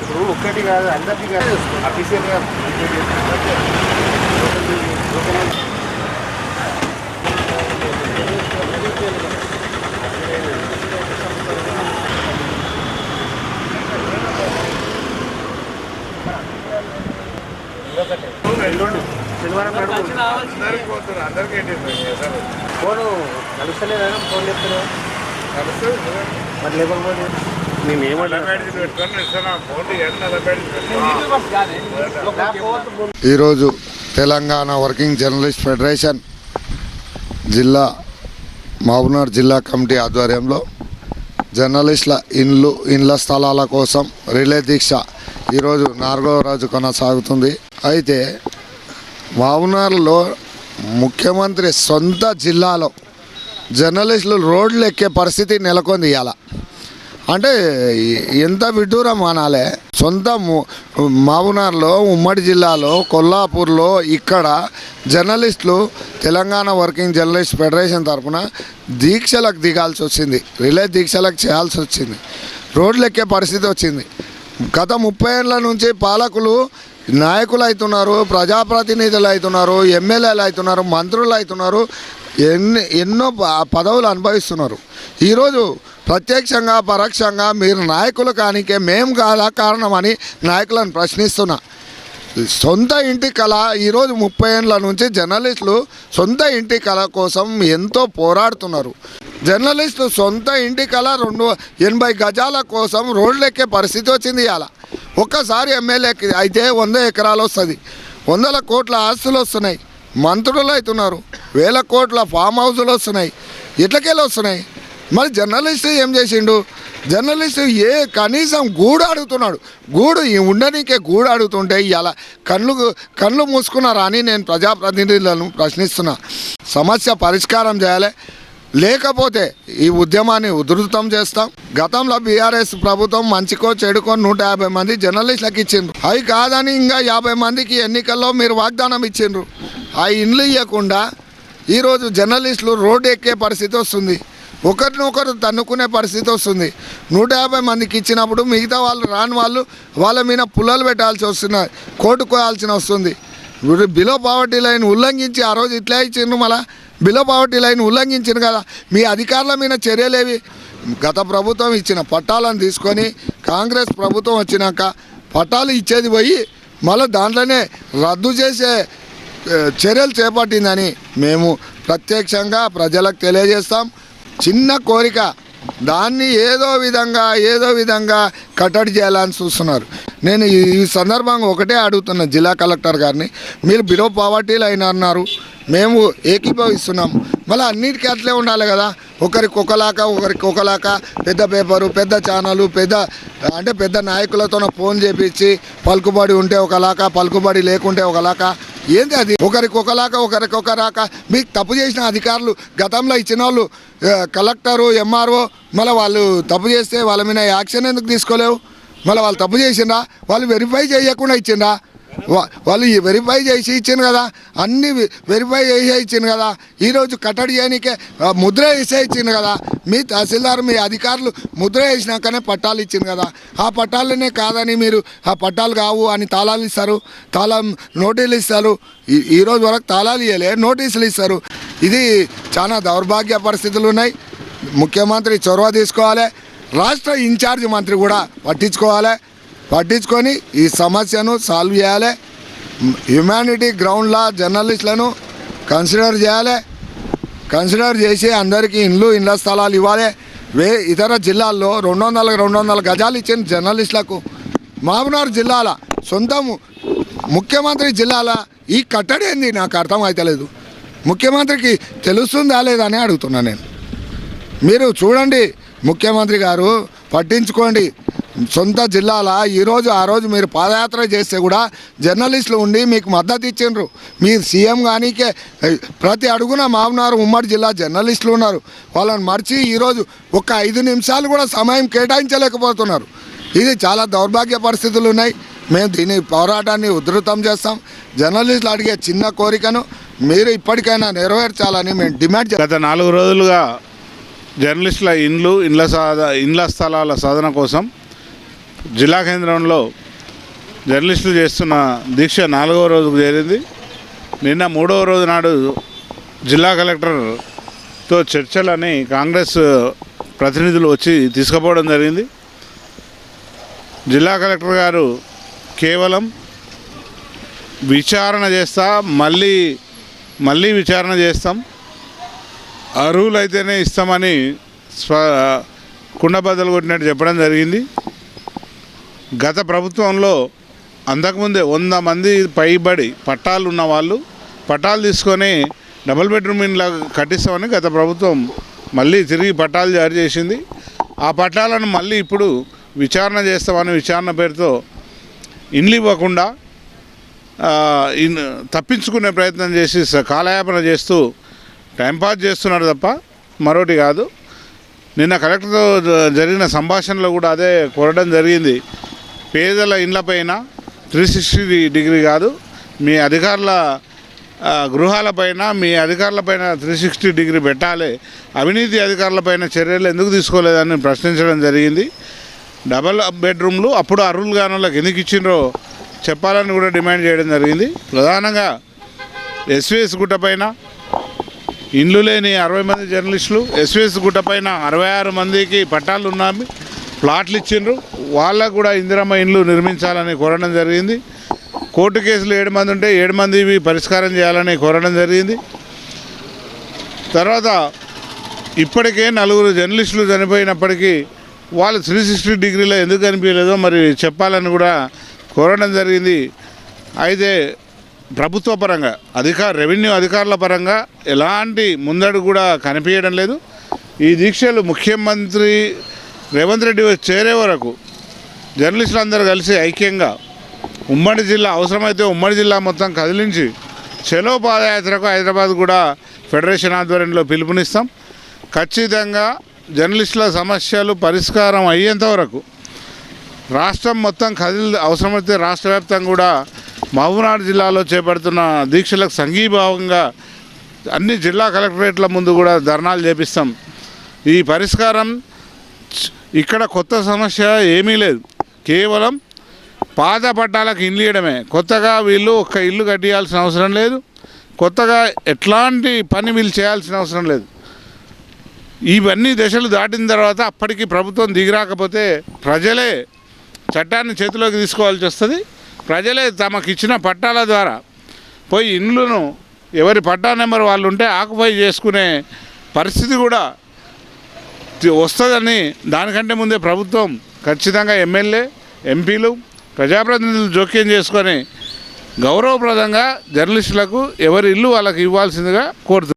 ఇప్పుడు ఒక్కటి కాదు అందరికీ కాదు అఫీషియల్గా శనివారం ఫోను కలుస్తలేదా ఫోన్ చెప్తున్నావు మరి లేబర్ లేకపోతే మేము ఈరోజు తెలంగాణ వర్కింగ్ జర్నలిస్ట్ ఫెడరేషన్ జిల్లా మహబూబ్నగర్ జిల్లా కమిటీ ఆధ్వర్యంలో జర్నలిస్టుల ఇండ్లు ఇండ్ల స్థలాల కోసం రిలే దీక్ష ఈరోజు నాలుగో రోజు కొనసాగుతుంది. అయితే మహబూబ్నగర్లో ముఖ్యమంత్రి సొంత జిల్లాలో జర్నలిస్టులు రోడ్లు ఎక్కే పరిస్థితి నెలకొంది ఇవాళ అంటే ఎంత విడ్డూరం అనాలే. సొంత ము- ఉమ్మడి జిల్లాలో కొల్లాపూర్లో ఇక్కడ జర్నలిస్టులు తెలంగాణ వర్కింగ్ జర్నలిస్ట్ ఫెడరేషన్ తరఫున దీక్షలకు దిగాల్సి వచ్చింది. రిలే దీక్షలకు చేయాల్సి వచ్చింది. రోడ్లు ఎక్కే పరిస్థితి వచ్చింది. గత ముప్పై ఏళ్ళ నుంచి పాలకులు నాయకులు అవుతున్నారు ప్రజాప్రతినిధులు అవుతున్నారు ఎమ్మెల్యేలు అవుతున్నారు మంత్రులు అవుతున్నారు ఎన్ని ఎన్నో ప- పదవులు అనుభవిస్తున్నారు. ఈరోజు ప్రత్యక్షంగా పరోక్షంగా మీరు నాయకులు కానికే మేము కాదా కారణమని నాయకులను ప్రశ్నిస్తున్నా. సొంత ఇంటి కళ ఈరోజు ముప్పై ఏళ్ళ నుంచి జర్నలిస్టులు సొంత ఇంటి కళ కోసం ఎంతో పోరాడుతున్నారు. జర్నలిస్టులు సొంత ఇంటి కళ రెండు ఎనభై గజాల కోసం రోడ్లెక్కే పరిస్థితి వచ్చింది ఇలా ఒక్కసారి ఎమ్మెల్యేకి అయితే వంద ఎకరాలు వస్తుంది. వందల కోట్ల ఆస్తులు వస్తున్నాయి. మంత్రులు అవుతున్నారు. వేల కోట్ల ఫామ్ హౌసులు వస్తున్నాయి. ఇట్లకెళ్ళి వస్తున్నాయి? మరి జర్నలిస్ట్ ఏం చేసిండు? జర్నలిస్ట్ ఏ కనీసం గూడు అడుగుతున్నాడు. గూడు ఈ ఉండనీకే గూడు అడుగుతుంటే ఇలా కళ్ళు కళ్ళు మూసుకున్నారా అని నేను ప్రజాప్రతినిధులను ప్రశ్నిస్తున్నా. సమస్య పరిష్కారం చేయాలి. లేకపోతే ఈ ఉద్యమాన్ని ఉధృతం చేస్తాం. గతంలో బీఆర్ఎస్ ప్రభుత్వం మంచికో చెడుకో నూట యాభై మంది జర్నలిస్టులకు ఇచ్చిండ్రు. అవి కాదని ఇంకా యాభై మందికి ఎన్నికల్లో మీరు వాగ్దానం ఇచ్చిండ్రు. ఆ ఇండ్లు ఇవ్వకుండా ఈరోజు జర్నలిస్టులు రోడ్డు ఎక్కే పరిస్థితి వస్తుంది. ఒకరినొకరు తన్నుకునే పరిస్థితి వస్తుంది. నూట యాభై మందికి ఇచ్చినప్పుడు మిగతా వాళ్ళు రాని వాళ్ళు వాళ్ళ మీద పుల్లలు పెట్టాల్సి వస్తున్నారు కోటుకోవాల్సిన వస్తుంది. బిలో పావర్టీ లైన్ ఉల్లంఘించి ఆ రోజు ఇట్లా ఇచ్చిండ్రు మళ్ళా బిలో పావర్టీ లైన్ ఉల్లంఘించింది కదా. మీ అధికారుల మీద చర్యలేవి గత ప్రభుత్వం ఇచ్చిన పట్టాలను తీసుకొని కాంగ్రెస్ ప్రభుత్వం వచ్చినాక పట్టాలు ఇచ్చేది పోయి మళ్ళీ దాంట్లోనే రద్దు చేసే చర్యలు చేపట్టిందని మేము ప్రత్యక్షంగా ప్రజలకు తెలియజేస్తాం. చిన్న కోరిక దాన్ని ఏదో విధంగా ఏదో విధంగా కట్టడి చేయాలని చూస్తున్నారు. నేను ఈ సందర్భంగా ఒకటే అడుగుతున్నా జిల్లా కలెక్టర్ గారిని. మీరు బిలో పావర్టీలు అయిన అన్నారు మేము ఏకీభవిస్తున్నాం. మళ్ళీ అన్నిటికీ అట్లే ఉండాలి కదా. ఒకరికి ఒకలాక ఒకరికి ఒకలాక పెద్ద పేపరు పెద్ద ఛానల్ పెద్ద అంటే పెద్ద నాయకులతో ఫోన్ చేపించి పలుకుబడి ఉంటే ఒకలాక పలుకుబడి లేకుంటే ఒకలాగా ఏంది అది? ఒకరికి ఒకలాక ఒకరికి ఒకలాగా మీకు తప్పు చేసిన అధికారులు గతంలో ఇచ్చిన వాళ్ళు కలెక్టరు ఎంఆర్ఓ మళ్ళీ వాళ్ళు తప్పు చేస్తే వాళ్ళ మీద యాక్షన్ ఎందుకు తీసుకోలేవు? మళ్ళీ వాళ్ళు తప్పు చేసిండా వాళ్ళు వెరిఫై చేయకుండా ఇచ్చిండా వాళ్ళు వెరిఫై చేసి ఇచ్చింది కదా. అన్ని వెరిఫై చేసి ఇచ్చింది కదా. ఈరోజు కట్టడి చేయనికే ముద్ర వేసే ఇచ్చింది కదా. మీ తహసీల్దార్ మీ అధికారులు ముద్ర వేసినాకనే పట్టాలు ఇచ్చింది కదా. ఆ పట్టాలనే కాదని మీరు ఆ పట్టాలు కావు అని తాళాలు ఇస్తారు. తాళం నోటీసులు ఇస్తారు. ఈ- వరకు తాళాలు ఇవ్వలే నోటీసులు ఇస్తారు. ఇది చాలా దౌర్భాగ్య పరిస్థితులు ఉన్నాయి. ముఖ్యమంత్రి చొరవ తీసుకోవాలి. రాష్ట్ర ఇన్ఛార్జ్ మంత్రి కూడా పట్టించుకోవాలి. పట్టించుకొని ఈ సమస్యను సాల్వ్ చేయాలి. హ్యుమానిటీ గ్రౌండ్లా జర్నలిస్టులను కన్సిడర్ చేయాలి. కన్సిడర్ చేసి అందరికీ ఇండ్లు ఇండ్ల స్థలాలు ఇవ్వాలి. వే ఇతర జిల్లాల్లో రెండు వందల రెండు వందల గజాలు ఇచ్చిన జర్నలిస్టులకు మహబూబ్నగర్ జిల్లాల సొంతము ముఖ్యమంత్రి జిల్లాల ఈ కట్టడి ఏంది? నాకు అర్థం అవుతలేదు ముఖ్యమంత్రికి తెలుస్తుందా లేదా అని అడుగుతున్నా నేను. మీరు చూడండి ముఖ్యమంత్రి గారు పట్టించుకోండి. సొంత జిల్లాల ఈరోజు ఆ రోజు మీరు పాదయాత్ర చేస్తే కూడా జర్నలిస్టులు ఉండి మీకు మద్దతు ఇచ్చిండ్రు. మీరు సీఎం కానీకే ప్రతి అడుగున మామనారు ఉమ్మడి జిల్లా జర్నలిస్టులు ఉన్నారు. వాళ్ళని మర్చి ఈరోజు ఒక ఐదు నిమిషాలు కూడా సమయం కేటాయించలేకపోతున్నారు. ఇది చాలా దౌర్భాగ్య పరిస్థితులు ఉన్నాయి. మేము దీని పోరాటాన్ని ఉధృతం చేస్తాం. జర్నలిస్టులు అడిగే చిన్న కోరికను మీరు ఇప్పటికైనా నెరవేర్చాలని మేము డిమాండ్ గత నాలుగు రోజులుగా జర్నలిస్టుల ఇండ్లు ఇండ్ల సాధ ఇండ్ల స్థలాల సాధన కోసం జిల్లా కేంద్రంలో జర్నలిస్టులు చేస్తున్న దీక్ష నాలుగవ రోజుకు చేరింది. నిన్న మూడవ రోజు నాడు జిల్లా కలెక్టర్తో చర్చలని కాంగ్రెస్ ప్రతినిధులు వచ్చి తీసుకుపోవడం జరిగింది. జిల్లా కలెక్టర్ గారు కేవలం విచారణ చేస్తా మళ్ళీ మళ్ళీ విచారణ చేస్తాం. అర్హులైతేనే ఇస్తామని స్వ కుండబద్దలు కొట్టినట్టు చెప్పడం జరిగింది. గత ప్రభుత్వంలో అంతకుముందే వంద మంది పైబడి పట్టాలు ఉన్న వాళ్ళు పట్టాలు తీసుకొని డబుల్ బెడ్రూమ్ ఇండ్ల కట్టిస్తామని గత ప్రభుత్వం మళ్ళీ తిరిగి పట్టాలు జారీ చేసింది. ఆ పట్టాలను మళ్ళీ ఇప్పుడు విచారణ చేస్తామని విచారణ పేరుతో ఇండ్లు ఇవ్వకుండా ఇన్ తప్పించుకునే ప్రయత్నం చేసి కాలయాపన చేస్తూ టైంపాస్ చేస్తున్నారు తప్ప మరోటి కాదు. నిన్న కలెక్టర్తో జ- జరిగిన సంభాషణలో కూడా అదే కోరడం జరిగింది. పేదల ఇండ్లపైన త్రీ సిక్స్టీ డిగ్రీ కాదు మీ అధికారుల గృహాలపైన మీ అధికారులపైన త్రీ సిక్స్టీ డిగ్రీ పెట్టాలి. అవినీతి అధికారులపైన చర్యలు ఎందుకు తీసుకోలేదని ప్రశ్నించడం జరిగింది. డబల్ బెడ్రూమ్లు అప్పుడు అర్హులు కాని వాళ్ళకి ఎందుకు ఇచ్చిండ్రో చెప్పాలని కూడా డిమాండ్ చేయడం జరిగింది. ప్రధానంగా ఎస్విఎస్ గుట్టపైన ఇండ్లు లేని అరవై మంది జర్నలిస్టులు ఎస్విఎస్ గుట్టపైన అరవై ఆరు మందికి పట్టాలు ఉన్నాయి ప్లాట్లు ఇచ్చిండ్రు. వాళ్ళకు కూడా ఇందిరమ్మ ఇండ్లు నిర్మించాలని కోరడం జరిగింది. కోర్టు కేసులు ఏడు మంది ఉంటే ఏడు మందివి పరిష్కారం చేయాలని కోరడం జరిగింది. తర్వాత ఇప్పటికే నలుగురు జర్నలిస్టులు చనిపోయినప్పటికీ వాళ్ళు త్రీ సిక్స్టీ డిగ్రీలో ఎందుకు కనిపించలేదో మరి చెప్పాలని కూడా కోరడం జరిగింది. అయితే ప్రభుత్వ పరంగా అధికార రెవెన్యూ అధికారుల పరంగా ఎలాంటి ముందడు కూడా కనిపించడం లేదు. ఈ దీక్షలు ముఖ్యమంత్రి రేవంత్ రెడ్డి చేరే వరకు జర్నలిస్టులు అందరూ కలిసి ఐక్యంగా ఉమ్మడి జిల్లా అవసరమైతే ఉమ్మడి జిల్లా మొత్తం కదిలించి చెలో పాదయాత్రకు హైదరాబాద్ కూడా ఫెడరేషన్ ఆధ్వర్యంలో పిలుపునిస్తాం. ఖచ్చితంగా జర్నలిస్టుల సమస్యలు పరిష్కారం అయ్యేంత వరకు రాష్ట్రం మొత్తం కదిలి అవసరమైతే రాష్ట్ర వ్యాప్తంగా కూడా మహబూబ్నగర్ జిల్లాలో చేపడుతున్న దీక్షలకు సంఘీభావంగా అన్ని జిల్లా కలెక్టరేట్ల ముందు కూడా ధర్నాలు చేపిస్తాం. ఈ పరిష్కారం ఇక్కడ కొత్త సమస్య ఏమీ లేదు. కేవలం పాత పట్టాలకు ఇల్లు ఇవ్వడమే కొత్తగా వీళ్ళు ఒక్క ఇల్లు కట్టియాల్సిన అవసరం లేదు. కొత్తగా ఎట్లాంటి పని వీళ్ళు చేయాల్సిన అవసరం లేదు. ఇవన్నీ దశలు దాటిన తర్వాత అప్పటికి ప్రభుత్వం దిగిరాకపోతే ప్రజలే చట్టాన్ని చేతిలోకి తీసుకోవాల్సి వస్తుంది. ప్రజలే తమకు ఇచ్చిన పట్టాల ద్వారా పోయి ఇండ్లను ఎవరి పట్టా నెంబర్ వాళ్ళు ఉంటే ఆక్యుపై చేసుకునే పరిస్థితి కూడా వస్తుందని దానికంటే ముందే ప్రభుత్వం ఖచ్చితంగా ఎమ్మెల్యే ఎంపీలు ప్రజాప్రతినిధులు జోక్యం చేసుకొని గౌరవప్రదంగా జర్నలిస్టులకు ఎవరి ఇల్లు వాళ్ళకి ఇవ్వాల్సిందిగా కోరుతున్నాను